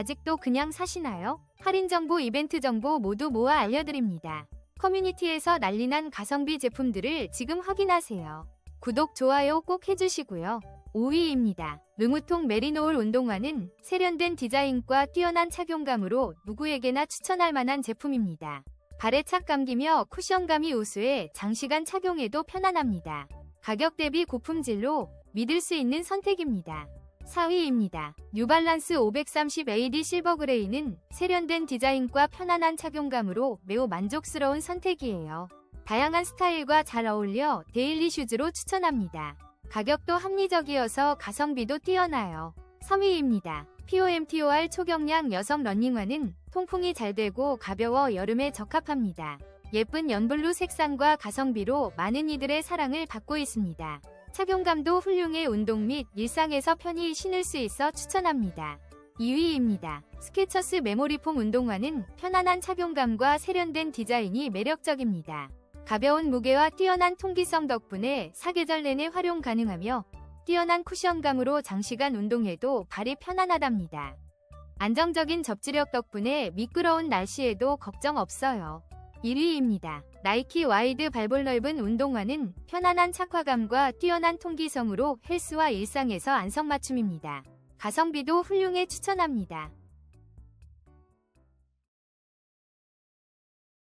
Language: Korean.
아직도 그냥 사시나요? 할인 정보, 이벤트 정보 모두 모아 알려드립니다. 커뮤니티에서 난리난 가성비 제품들을 지금 확인하세요. 구독, 좋아요 꼭 해주시고요. 5위입니다. 르무통 메리노울 운동화는 세련된 디자인과 뛰어난 착용감으로 누구에게나 추천할 만한 제품입니다. 발에 착 감기며 쿠션감이 우수해 장시간 착용해도 편안합니다. 가격 대비 고품질로 믿을 수 있는 선택입니다. 4위입니다. 뉴발란스 530AD 실버 그레이는 세련된 디자인과 편안한 착용감으로 매우 만족스러운 선택이에요. 다양한 스타일과 잘 어울려 데일리 슈즈로 추천합니다. 가격도 합리적이어서 가성비도 뛰어나요. 3위입니다. POMTOR 초경량 여성 러닝화는 통풍이 잘 되고 가벼워 여름에 적합합니다. 예쁜 연블루 색상과 가성비로 많은 이들의 사랑을 받고 있습니다. 착용감도 훌륭해 운동 및 일상에서 편히 신을 수 있어 추천합니다. 2위입니다. 스케쳐스 메모리폼 운동화는 편안한 착용감과 세련된 디자인이 매력적입니다. 가벼운 무게와 뛰어난 통기성 덕분에 사계절 내내 활용 가능하며 뛰어난 쿠션감으로 장시간 운동해도 발이 편안하답니다. 안정적인 접지력 덕분에 미끄러운 날씨에도 걱정 없어요. 1위입니다. 나이키 와이드 발볼 넓은 운동화는 편안한 착화감과 뛰어난 통기성으로 헬스와 일상에서 안성맞춤입니다. 가성비도 훌륭해 추천합니다.